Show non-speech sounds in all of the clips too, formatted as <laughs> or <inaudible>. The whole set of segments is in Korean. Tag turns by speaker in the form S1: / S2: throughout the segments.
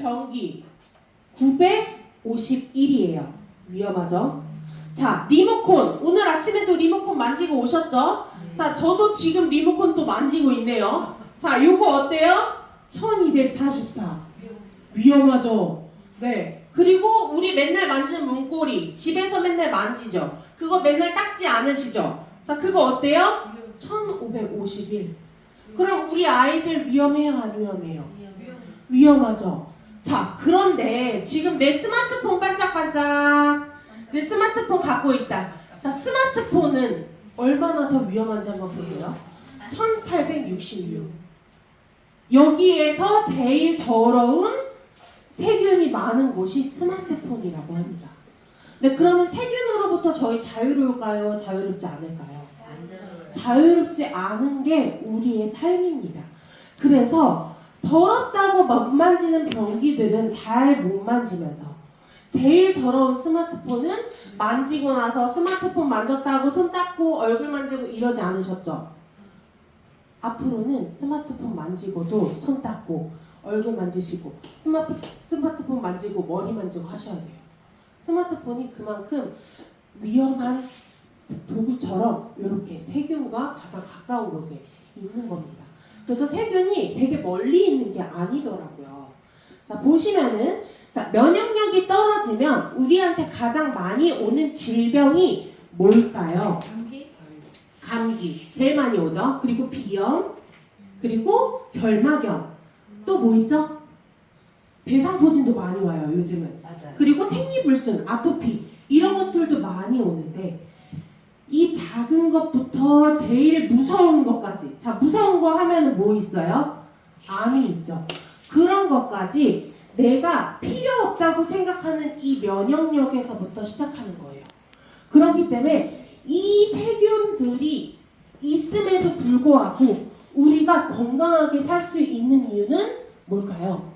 S1: 변기 951이에요. 위험하죠? 자, 리모콘. 오늘 아침에도 리모콘 만지고 오셨죠? 자, 저도 지금 리모컨 또 만지고 있네요. 자, 요거 어때요? 1244. 위험하죠? 네. 그리고 우리 맨날 만지는 문고리. 집에서 맨날 만지죠? 그거 맨날 닦지 않으시죠? 자, 그거 어때요? 1551. 그럼 우리 아이들 위험해요? 안 위험해요? 위험하죠? 자, 그런데 지금 내 스마트폰 반짝반짝. 내 스마트폰 갖고 있다. 자, 스마트폰은 얼마나 더 위험한지 한번 보세요. 1866. 여기에서 제일 더러운 세균이 많은 곳이 스마트폰이라고 합니다. 네, 그러면 세균으로부터 저희 자유로울까요? 자유롭지 않을까요? 자유롭지 않은 게 우리의 삶입니다. 그래서 더럽다고 못 만지는 변기들은 잘 못 만지면서 제일 더러운 스마트폰은 만지고 나서 스마트폰 만졌다고 손 닦고 얼굴 만지고 이러지 않으셨죠? 앞으로는 스마트폰 만지고도 손 닦고 얼굴 만지시고 스마트, 스마트폰 만지고 머리 만지고 하셔야 돼요. 스마트폰이 그만큼 위험한 도구처럼 이렇게 세균과 가장 가까운 곳에 있는 겁니다. 그래서 세균이 되게 멀리 있는 게 아니더라고요. 자, 보시면은, 자, 면역력이 떨어지면 우리한테 가장 많이 오는 질병이 뭘까요? 감기. 제일 많이 오죠. 그리고 비염, 그리고 결막염. 또 뭐 있죠? 대상포진도 많이 와요, 요즘은.
S2: 맞아요.
S1: 그리고 생리불순, 아토피 이런 것들도 많이 오는데 이 작은 것부터 제일 무서운 것까지 자 무서운 거 하면은 뭐 있어요? 암이 있죠. 그런 것까지 내가 필요 없다고 생각하는 이 면역력에서부터 시작하는 거예요. 그렇기 때문에 이 세균들이 있음에도 불구하고 우리가 건강하게 살 수 있는 이유는 뭘까요?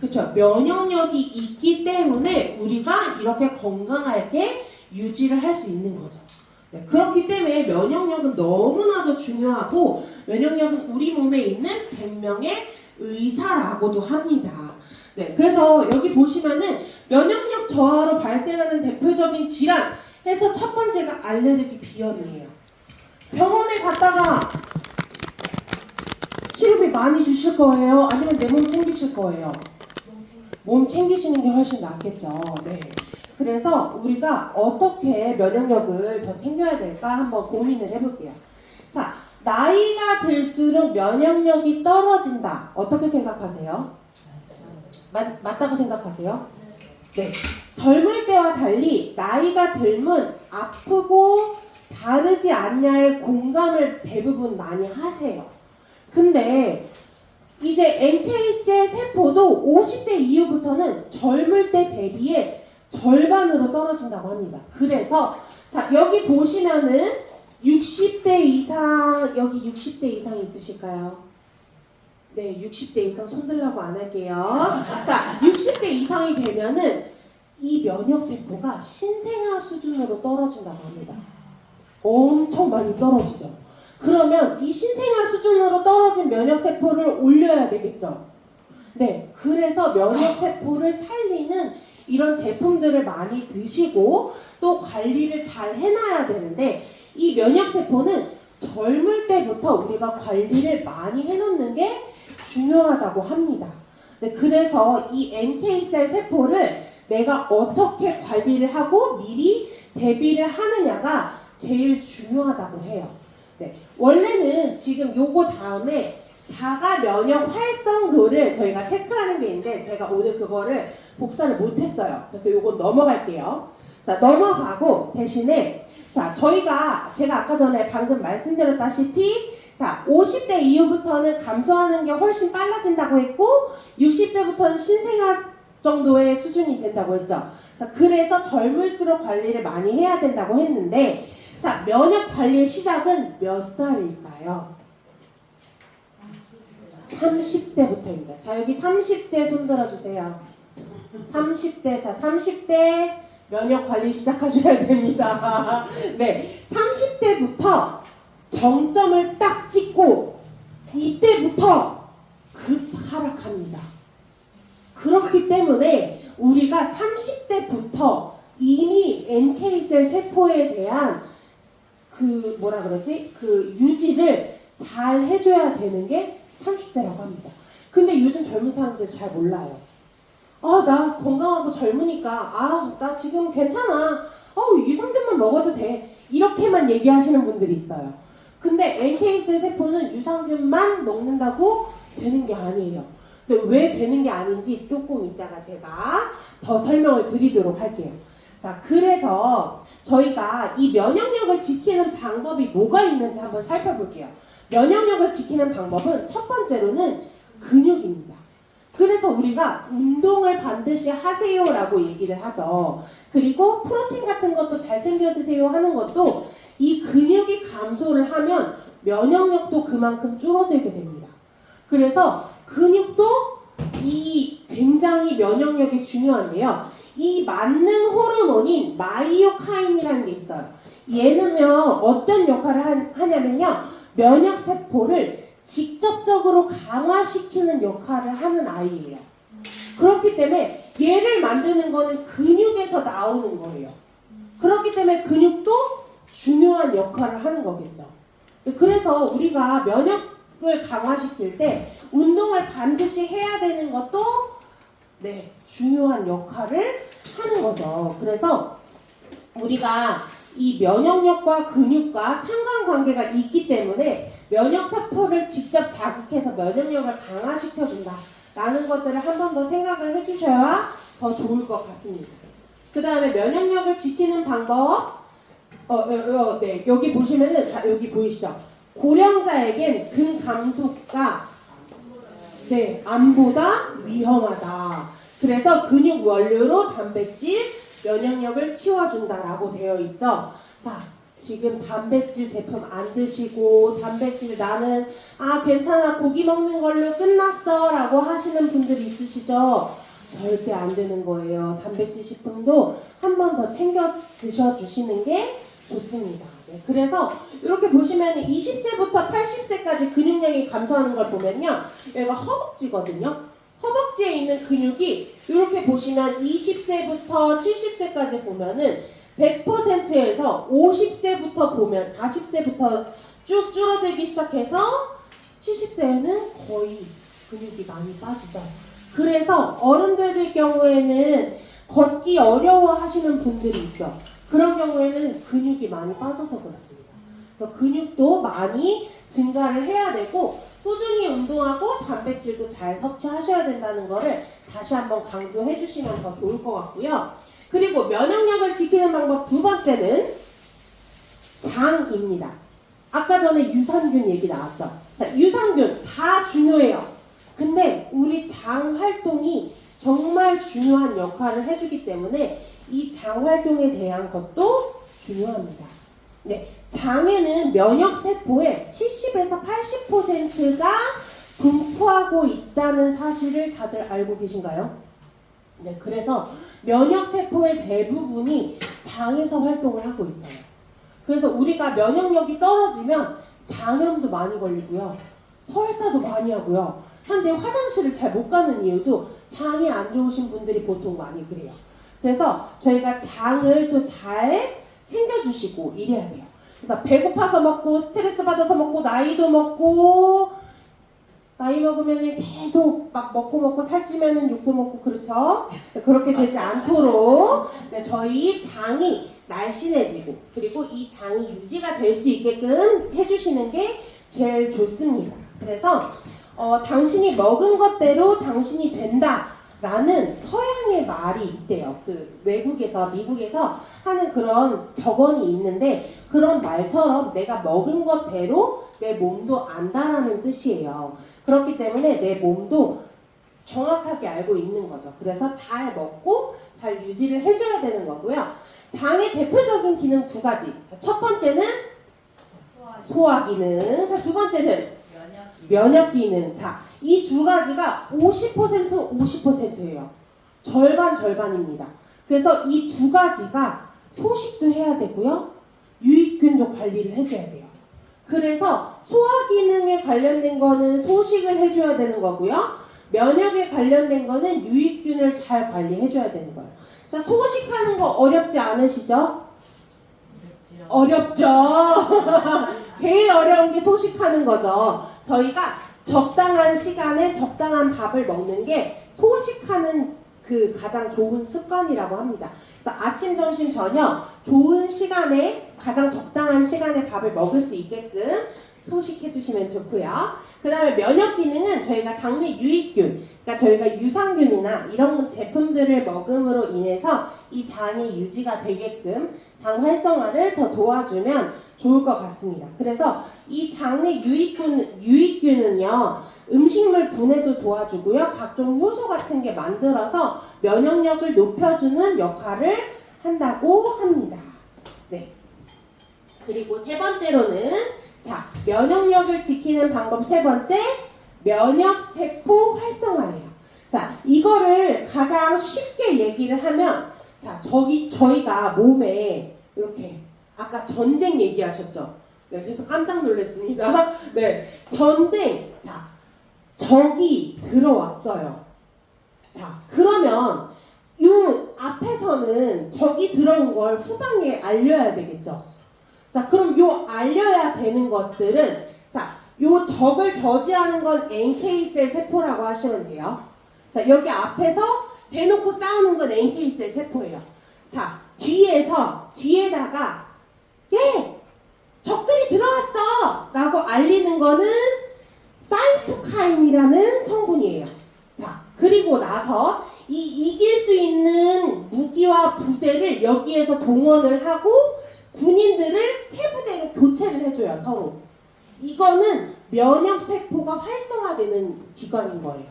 S1: 그렇죠. 면역력이 있기 때문에 우리가 이렇게 건강하게 유지를 할 수 있는 거죠. 네, 그렇기 때문에 면역력은 너무나도 중요하고 면역력은 우리 몸에 있는 100명의 의사라고도 합니다. 네, 그래서 여기 보시면은 면역력 저하로 발생하는 대표적인 질환 해서 첫 번째가 알레르기 비염이에요. 병원에 갔다가 치료비 많이 주실 거예요? 아니면 내 몸 챙기실 거예요? 몸 챙기시는 게 훨씬 낫겠죠. 네. 그래서 우리가 어떻게 면역력을 더 챙겨야 될까 한번 고민을 해볼게요. 자, 나이가 들수록 면역력이 떨어진다. 어떻게 생각하세요? 맞, 맞다고 생각하세요? 네. 젊을 때와 달리 나이가 들면 아프고 다르지 않냐에 공감을 대부분 많이 하세요. 근데 이제 NK셀 세포도 50대 이후부터는 젊을 때 대비해 절반으로 떨어진다고 합니다. 그래서 자 여기 보시면은 60대 이상 여기 60대 이상 있으실까요? 네, 60대 이상 손들라고 안 할게요. 자, 60대 이상이 되면은 이 면역 세포가 신생아 수준으로 떨어진다고 합니다. 엄청 많이 떨어지죠. 그러면 이 신생아 수준으로 떨어진 면역 세포를 올려야 되겠죠. 네, 그래서 면역 세포를 살리는 이런 제품들을 많이 드시고 또 관리를 잘 해놔야 되는데 이 면역 세포는 젊을 때부터 우리가 관리를 많이 해놓는 게 중요하다고 합니다. 네, 그래서 이 NK셀 세포를 내가 어떻게 관리를 하고 미리 대비를 하느냐가 제일 중요하다고 해요. 네, 원래는 지금 요거 다음에 자가 면역 활성도를 저희가 체크하는 게 있는데 제가 오늘 그거를 복사를 못했어요. 그래서 요거 넘어갈게요. 자 넘어가고 대신에 자 저희가 제가 아까 전에 방금 말씀드렸다시피 자 50대 이후부터는 감소하는 게 훨씬 빨라진다고 했고 60대부터는 신생아 정도의 수준이 된다고 했죠. 자, 그래서 젊을수록 관리를 많이 해야 된다고 했는데 자 면역 관리의 시작은 몇 살일까요? 30대부터입니다. 자, 여기 30대 손 들어주세요. 30대, 자, 30대 면역 관리 시작하셔야 됩니다. <laughs> 네, 30대부터 정점을 딱 찍고 이때부터 급 하락합니다. 그렇기 때문에 우리가 30대부터 이미 NK셀 세포에 대한 그 뭐라 그러지? 그 유지를 잘 해줘야 되는 게 30대라고 합니다. 근데 요즘 젊은 사람들 잘 몰라요. 아, 나 건강하고 젊으니까, 아, 나 지금 괜찮아. 어, 유산균만 먹어도 돼. 이렇게만 얘기하시는 분들이 있어요. 근데 NK셀 세포는 유산균만 먹는다고 되는 게 아니에요. 근데 왜 되는 게 아닌지 조금 이따가 제가 더 설명을 드리도록 할게요. 자, 그래서 저희가 이 면역력을 지키는 방법이 뭐가 있는지 한번 살펴볼게요. 면역력을 지키는 방법은 첫 번째로는 근육입니다. 그래서 우리가 운동을 반드시 하세요라고 얘기를 하죠. 그리고 프로틴 같은 것도 잘 챙겨 드세요 하는 것도 이 근육이 감소를 하면 면역력도 그만큼 줄어들게 됩니다. 그래서 근육도 이 굉장히 면역력이 중요한데요. 이 만능 호르몬인 마이오카인이라는 게 있어요. 얘는요 어떤 역할을 하- 하냐면요 면역 세포를 직접적으로 강화시키는 역할을 하는 아이예요. 그렇기 때문에 얘를 만드는 거는 근육에서 나오는 거예요. 그렇기 때문에 근육도 중요한 역할을 하는 거겠죠. 그래서 우리가 면역을 강화시킬 때 운동을 반드시 해야 되는 것도 네, 중요한 역할을 하는 거죠. 그래서 우리가 이 면역력과 근육과 상관관계가 있기 때문에 면역 세포를 직접 자극해서 면역력을 강화시켜 준다 라는 것들을 한 번 더 생각을 해주셔야 더 좋을 것 같습니다. 그 다음에 면역력을 지키는 방법, 어, 어, 어, 네, 여기 보시면은 자 여기 보이시죠? 고령자에겐 근감소가 네, 암보다 위험하다. 그래서 근육 원료로 단백질 면역력을 키워준다라고 되어 있죠. 자, 지금 단백질 제품 안 드시고 단백질 나는 아 괜찮아 고기 먹는 걸로 끝났어 라고 하시는 분들이 있으시죠? 절대 안 되는 거예요. 단백질 식품도 한 번 더 챙겨 드셔 주시는 게 좋습니다. 네, 그래서 이렇게 보시면 20세부터 80세까지 근육량이 감소하는 걸 보면요. 여기가 허벅지거든요. 허벅지에 있는 근육이 이렇게 보시면 20세부터 70세까지 보면은 100%에서 50세부터 보면 40세부터 쭉 줄어들기 시작해서 70세에는 거의 근육이 많이 빠지죠. 그래서 어른들의 경우에는 걷기 어려워 하시는 분들이 있죠. 그런 경우에는 근육이 많이 빠져서 그렇습니다. 그래서 근육도 많이 증가를 해야 되고 꾸준히 운동하고 단백질도 잘 섭취하셔야 된다는 거를 다시 한번 강조해 주시면 더 좋을 것 같고요. 그리고 면역력을 지키는 방법 두 번째는 장입니다. 아까 전에 유산균 얘기 나왔죠. 자, 유산균 다 중요해요. 근데 우리 장 활동이 정말 중요한 역할을 해주기 때문에 이 장 활동에 대한 것도 중요합니다. 네, 장에는 면역 세포의 70에서 80%가 분포하고 있다는 사실을 다들 알고 계신가요? 네, 그래서 면역 세포의 대부분이 장에서 활동을 하고 있어요. 그래서 우리가 면역력이 떨어지면 장염도 많이 걸리고요. 설사도 많이 하고요. 한데 화장실을 잘 못 가는 이유도 장이 안 좋으신 분들이 보통 많이 그래요. 그래서 저희가 장을 또 잘 챙겨주시고 이래야 돼요. 그래서 배고파서 먹고 스트레스 받아서 먹고 나이도 먹고 나이 먹으면 계속 막 먹고 먹고 살찌면은 욕도 먹고 그렇죠. 그렇게 되지 않도록 네, 저희 장이 날씬해지고 그리고 이 장이 유지가 될 수 있게끔 해주시는 게 제일 좋습니다. 그래서 어, 당신이 먹은 것대로 당신이 된다 라는 서양의 말이 있대요. 그 외국에서 미국에서 하는 그런 격언이 있는데 그런 말처럼 내가 먹은 것대로 내 몸도 안다라는 뜻이에요. 그렇기 때문에 내 몸도 정확하게 알고 있는 거죠. 그래서 잘 먹고 잘 유지를 해줘야 되는 거고요. 장의 대표적인 기능 두 가지. 자, 첫 번째는 소화 기능. 자, 두 번째는 면역 기능. 자, 이 두 가지가 50% 50%예요. 절반 절반입니다. 그래서 이 두 가지가 소식도 해야 되고요. 유익균도 관리를 해줘야 돼요. 그래서 소화 기능에 관련된 거는 소식을 해줘야 되는 거고요. 면역에 관련된 거는 유익균을 잘 관리해줘야 되는 거예요. 자, 소식하는 거 어렵지 않으시죠? 어렵죠. <laughs> 제일 어려운 게 소식하는 거죠. 저희가 적당한 시간에 적당한 밥을 먹는 게 소식하는 그 가장 좋은 습관이라고 합니다. 그래서 아침, 점심, 저녁 좋은 시간에 가장 적당한 시간에 밥을 먹을 수 있게끔 소식해 주시면 좋고요. 그 다음에 면역 기능은 저희가 장내 유익균, 그러니까 저희가 유산균이나 이런 제품들을 먹음으로 인해서 이 장이 유지가 되게끔 장 활성화를 더 도와주면 좋을 것 같습니다. 그래서 이 장내 유익균, 유익균은요, 음식물 분해도 도와주고요, 각종 효소 같은 게 만들어서 면역력을 높여주는 역할을 한다고 합니다. 네. 그리고 세 번째로는 자, 면역력을 지키는 방법 세 번째, 면역 세포 활성화예요. 자, 이거를 가장 쉽게 얘기를 하면 자, 저기 저희가 몸에 이렇게 아까 전쟁 얘기하셨죠? 네, 그래서 깜짝 놀랐습니다. <laughs> 네, 전쟁. 자, 적이 들어왔어요. 자, 그러면 요 앞에서는 적이 들어온 걸 후방에 알려야 되겠죠? 자, 그럼 요 알려야 되는 것들은 자, 요 적을 저지하는 건 NK셀 세포라고 하시면 돼요. 자, 여기 앞에서 대놓고 싸우는 건 NK셀 세포예요. 자, 뒤에서 뒤에다가 예! 적들이 들어왔어! 라고 알리는 거는 사이토카인이라는 성분이에요. 자, 그리고 나서 이 이길 수 있는 무기와 부대를 여기에서 동원을 하고 군인들을 세 부대로 교체를 해줘요 서로. 이거는 면역 세포가 활성화되는 기관인 거예요.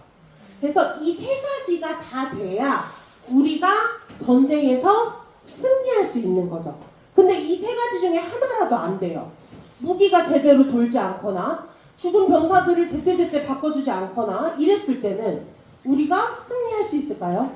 S1: 그래서 이 세 가지가 다 돼야 우리가 전쟁에서 승리할 수 있는 거죠. 근데 이 세 가지 중에 하나라도 안 돼요. 무기가 제대로 돌지 않거나 죽은 병사들을 제때제때 바꿔주지 않거나 이랬을 때는 우리가 승리할 수 있을까요?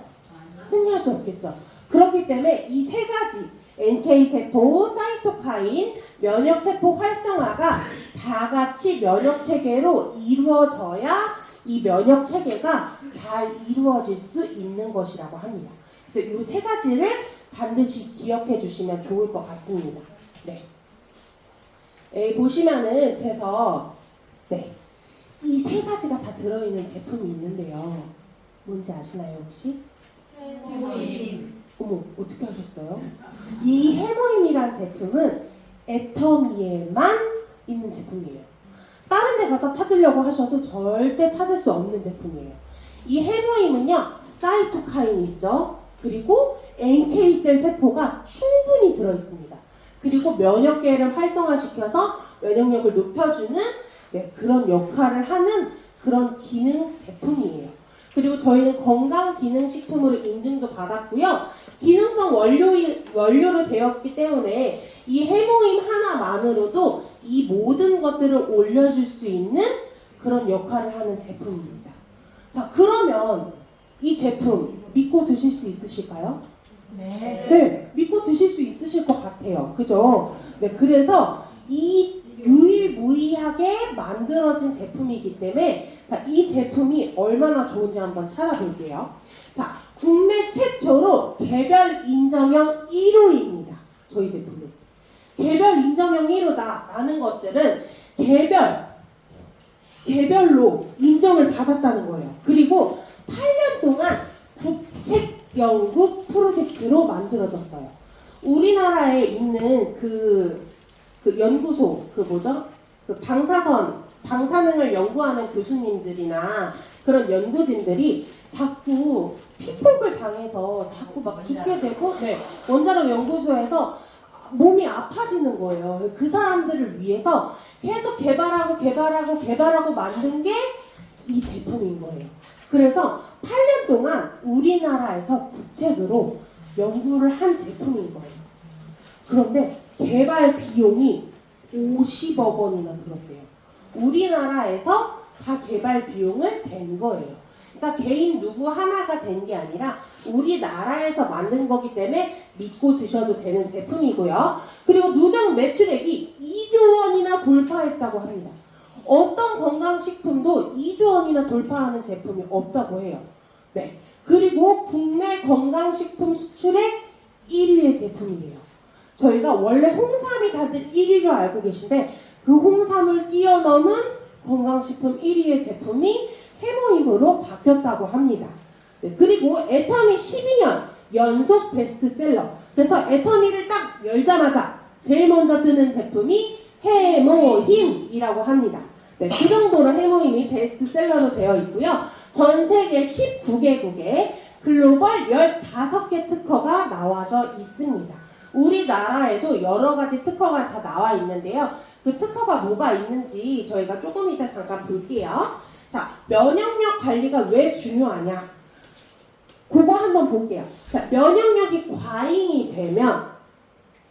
S1: 승리할 수 없겠죠. 그렇기 때문에 이 세 가지 NK세포, 사이토카인, 면역세포 활성화가 다 같이 면역체계로 이루어져야 이 면역체계가 잘 이루어질 수 있는 것이라고 합니다. 그래서 이 세 가지를 반드시 기억해 주시면 좋을 것 같습니다. 네. 에, 보시면은 그래서 네. 이 세 가지가 다 들어있는 제품이 있는데요. 뭔지 아시나요 혹시? 어머 어떻게 하셨어요? 이 해모임이란 제품은 애터미에만 있는 제품이에요. 다른 데 가서 찾으려고 하셔도 절대 찾을 수 없는 제품이에요. 이 해모임은요 사이토카인 있죠. 그리고 NK셀 세포가 충분히 들어 있습니다. 그리고 면역계를 활성화시켜서 면역력을 높여주는 네, 그런 역할을 하는 그런 기능 제품이에요. 그리고 저희는 건강 기능 식품으로 인증도 받았고요. 기능성 원료 원료로 되었기 때문에 이 해모임 하나만으로도 이 모든 것들을 올려줄 수 있는 그런 역할을 하는 제품입니다. 자, 그러면 이 제품 믿고 드실 수 있으실까요?
S2: 네.
S1: 네, 믿고 드실 수 있으실 것 같아요. 그죠? 네, 그래서 이 유일무이하게 만들어진 제품이기 때문에 자, 이 제품이 얼마나 좋은지 한번 찾아볼게요. 자, 국내 최초로 개별 인정형 1호입니다. 저희 제품은. 개별 인정형 1호다라는 것들은 개별, 개별로 인정을 받았다는 거예요. 그리고 8년 동안 국책 연구 프로젝트로 만들어졌어요. 우리나라에 있는 그, 그 연구소, 그 뭐죠? 그 방사선, 방사능을 연구하는 교수님들이나 그런 연구진들이 자꾸 피폭을 당해서 자꾸 막 죽게 되고, 네, 원자력 연구소에서 몸이 아파지는 거예요. 그 사람들을 위해서 계속 개발하고 개발하고 개발하고 만든 게 이 제품인 거예요. 그래서 8년 동안 우리나라에서 국책으로 연구를 한 제품인 거예요. 그런데 개발 비용이 50억 원이나 들었대요. 우리나라에서 다 개발 비용을 댄 거예요. 그러니까 개인 누구 하나가 된 게 아니라 우리나라에서 만든 거기 때문에 믿고 드셔도 되는 제품이고요. 그리고 누적 매출액이 2조 원이나 돌파했다고 합니다. 어떤 건강식품도 2조 원이나 돌파하는 제품이 없다고 해요. 네. 그리고 국내 건강식품 수출의 1위의 제품이에요. 저희가 원래 홍삼이 다들 1위로 알고 계신데 그 홍삼을 뛰어넘은 건강식품 1위의 제품이 해모임으로 바뀌었다고 합니다. 네, 그리고 애터미 12년 연속 베스트셀러. 그래서 애터미를 딱 열자마자 제일 먼저 뜨는 제품이 해모힘이라고 합니다. 네, 그 정도로 해모힘이 베스트셀러로 되어 있고요. 전 세계 19개국에 글로벌 15개 특허가 나와져 있습니다. 우리나라에도 여러 가지 특허가 다 나와 있는데요. 그 특허가 뭐가 있는지 저희가 조금 이따 잠깐 볼게요. 자, 면역력 관리가 왜 중요하냐? 그거 한번 볼게요. 자, 면역력이 과잉이 되면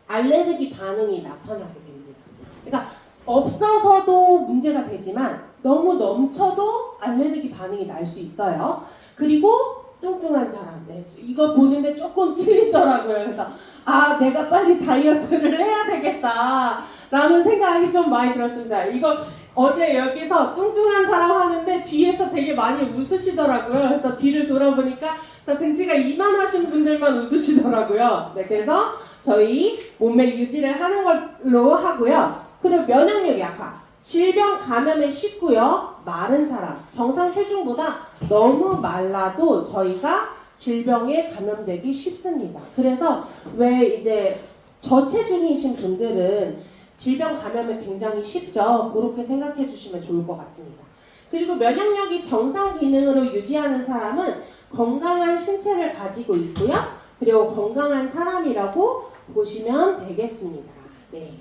S1: 알레르기 반응이 나타나게 됩니다. 그러니까 없어서도 문제가 되지만 너무 넘쳐도 알레르기 반응이 날 수 있어요. 그리고 뚱뚱한 사람, 네, 이거 보는데 조금 찔리더라고요. 그래서 아 내가 빨리 다이어트를 해야 되겠다 라는 생각이 좀 많이 들었습니다. 이거 어제 여기서 뚱뚱한 사람 하는데 뒤에서 되게 많이 웃으시더라고요. 그래서 뒤를 돌아보니까 다 등치가 이만하신 분들만 웃으시더라고요. 네, 그래서 저희 몸매 유지를 하는 걸로 하고요. 그리고 면역력 약화, 질병 감염에 쉽고요. 마른 사람, 정상 체중보다 너무 말라도 저희가 질병에 감염되기 쉽습니다. 그래서 왜 이제 저체중이신 분들은 질병 감염이 굉장히 쉽죠. 그렇게 생각해 주시면 좋을 것 같습니다. 그리고 면역력이 정상 기능으로 유지하는 사람은 건강한 신체를 가지고 있고요. 그리고 건강한 사람이라고 보시면 되겠습니다. 네.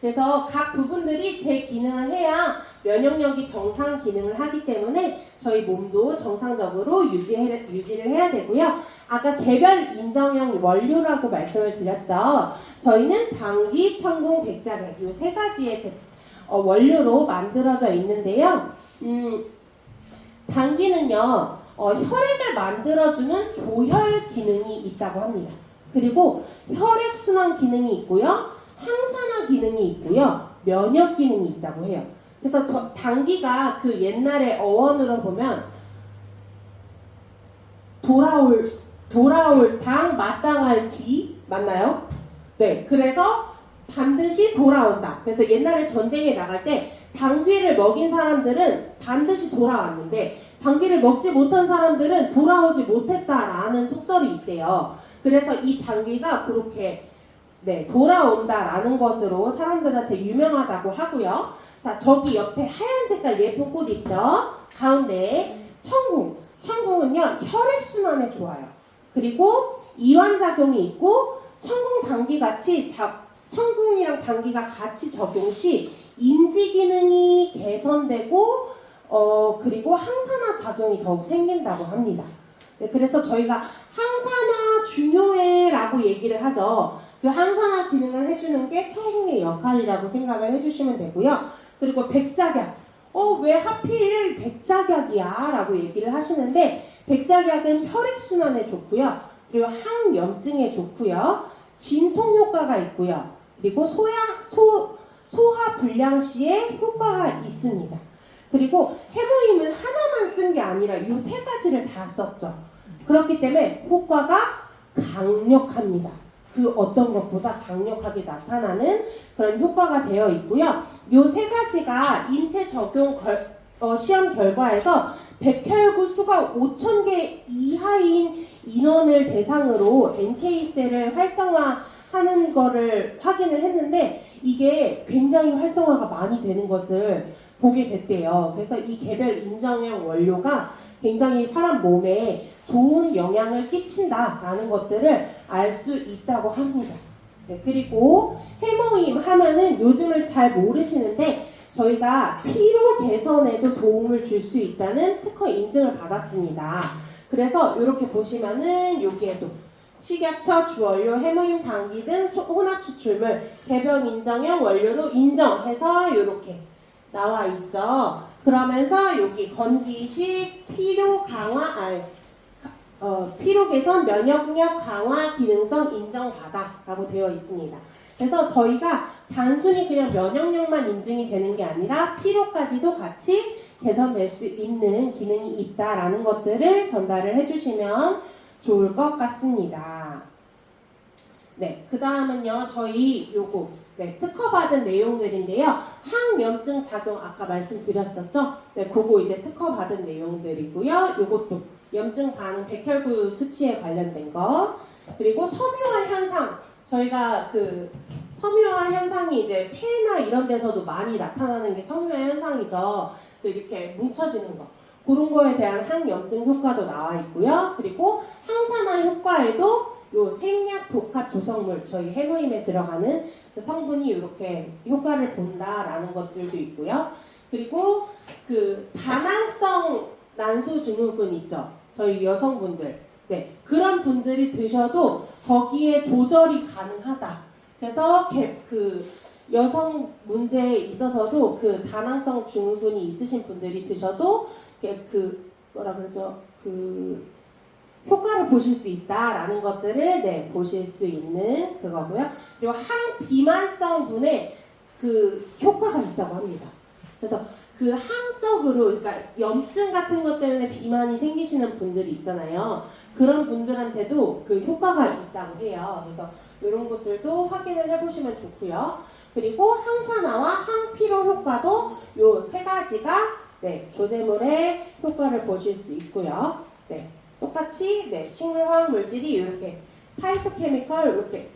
S1: 그래서 각 부분들이 제 기능을 해야 면역력이 정상 기능을 하기 때문에 저희 몸도 정상적으로 유지해, 유지를 해야 되고요. 아까 개별 인정형 원료라고 말씀을 드렸죠. 저희는 당귀, 청궁, 백작액 이세 가지의 제, 어, 원료로 만들어져 있는데요. 음, 당귀는요, 어, 혈액을 만들어주는 조혈 기능이 있다고 합니다. 그리고 혈액 순환 기능이 있고요, 항산화 기능이 있고요, 면역 기능이 있다고 해요. 그래서 더- 당귀가 그 옛날에 어원으로 보면 돌아올 돌아올 당 마땅할 뒤 맞나요? 네, 그래서 반드시 돌아온다. 그래서 옛날에 전쟁에 나갈 때 당귀를 먹인 사람들은 반드시 돌아왔는데 당귀를 먹지 못한 사람들은 돌아오지 못했다라는 속설이 있대요. 그래서 이 당귀가 그렇게 네, 돌아온다라는 것으로 사람들한테 유명하다고 하고요. 자, 저기 옆에 하얀 색깔 예쁜 꽃 있죠? 가운데 청궁. 청궁은요, 혈액순환에 좋아요. 그리고 이완작용이 있고, 청궁 당귀 같이 자, 청궁이랑 당귀가 같이 적용 시 인지 기능이 개선되고, 어, 그리고 항산화 작용이 더욱 생긴다고 합니다. 네, 그래서 저희가 항산화 중요해라고 얘기를 하죠. 그 항산화 기능을 해주는 게 청궁의 역할이라고 생각을 해주시면 되고요. 그리고 백작약. 어, 왜 하필 백작약이야? 라고 얘기를 하시는데, 백작약은 혈액순환에 좋고요. 그리고 항염증에 좋고요. 진통 효과가 있고요. 그리고 소야, 소, 소화 불량 시에 효과가 있습니다. 그리고 해모임은 하나만 쓴 게 아니라 이 세 가지를 다 썼죠. 그렇기 때문에 효과가 강력합니다. 그 어떤 것보다 강력하게 나타나는 그런 효과가 되어 있고요. 요 세 가지가 인체 적용 결- 어, 시험 결과에서 백혈구 수가 5천 개 이하인 인원을 대상으로 NK셀을 활성화하는 거를 확인을 했는데 이게 굉장히 활성화가 많이 되는 것을 보게 됐대요. 그래서 이 개별 인정형 원료가 굉장히 사람 몸에 좋은 영향을 끼친다라는 것들을 알 수 있다고 합니다. 네, 그리고 해모임 하면은 요즘을 잘 모르시는데 저희가 피로 개선에도 도움을 줄 수 있다는 특허 인증을 받았습니다. 그래서 이렇게 보시면은 여기에도 식약처 주원료, 해모임 당기 등 초- 혼합 추출물 개별 인정형 원료로 인정해서 이렇게 나와 있죠. 그러면서 여기 건기식 피로 강화, 아, 어, 피로 개선 면역력 강화 기능성 인정받아라고 되어 있습니다. 그래서 저희가 단순히 그냥 면역력만 인증이 되는 게 아니라 피로까지도 같이 개선될 수 있는 기능이 있다라는 것들을 전달을 해주시면 좋을 것 같습니다. 네, 그 다음은요, 저희 요거, 네, 특허받은 내용들인데요. 항염증 작용 아까 말씀드렸었죠? 네, 그거 이제 특허받은 내용들이고요. 요것도 염증 반응 백혈구 수치에 관련된 거. 그리고 섬유화 현상. 저희가 그 섬유화 현상이 이제 폐나 이런 데서도 많이 나타나는 게 섬유화 현상이죠. 그 이렇게 뭉쳐지는 거. 그런 거에 대한 항염증 효과도 나와 있고요. 그리고 항산화 효과에도 요 생약 독합 조성물 저희 해모임에 들어가는 그 성분이 이렇게 효과를 본다라는 것들도 있고요. 그리고 그 다낭성 난소 증후군 있죠. 저희 여성분들. 네. 그런 분들이 드셔도 거기에 조절이 가능하다. 그래서 개- 그 여성 문제에 있어서도 그 다낭성 증후군이 있으신 분들이 드셔도 그 뭐라 그러죠? 그 효과를 보실 수 있다라는 것들을 네, 보실 수 있는 그거고요. 그리고 항비만성 분에 그 효과가 있다고 합니다. 그래서 그 항적으로 그러니까 염증 같은 것 때문에 비만이 생기시는 분들이 있잖아요. 그런 분들한테도 그 효과가 있다고 해요. 그래서 이런 것들도 확인을 해보시면 좋고요. 그리고 항산화와 항피로 효과도 요 세 가지가 네, 조제물의 효과를 보실 수 있고요. 네, 똑같이 네, 식물 화학 물질이 이렇게 파이토케미컬 이렇게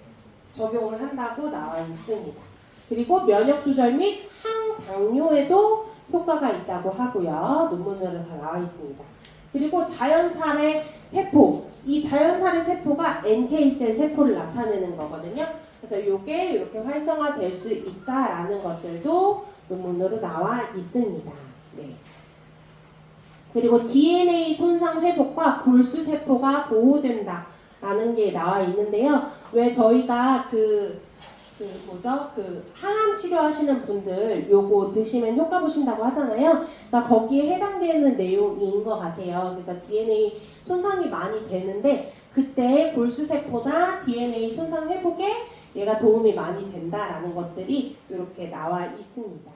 S1: 적용을 한다고 나와 있습니다. 그리고 면역 조절 및 항당뇨에도 효과가 있다고 하고요. 논문으로 다 나와 있습니다. 그리고 자연살의 세포, 이 자연살의 세포가 NK셀 세포를 나타내는 거거든요. 그래서 이게 이렇게 활성화될 수 있다라는 것들도 논문으로 나와 있습니다. 네. 그리고 DNA 손상 회복과 골수 세포가 보호된다라는 게 나와 있는데요. 왜 저희가 그, 그 뭐죠? 그 항암 치료하시는 분들 요거 드시면 효과 보신다고 하잖아요. 그러니까 거기에 해당되는 내용인 것 같아요. 그래서 DNA 손상이 많이 되는데 그때 골수 세포나 DNA 손상 회복에 얘가 도움이 많이 된다라는 것들이 이렇게 나와 있습니다.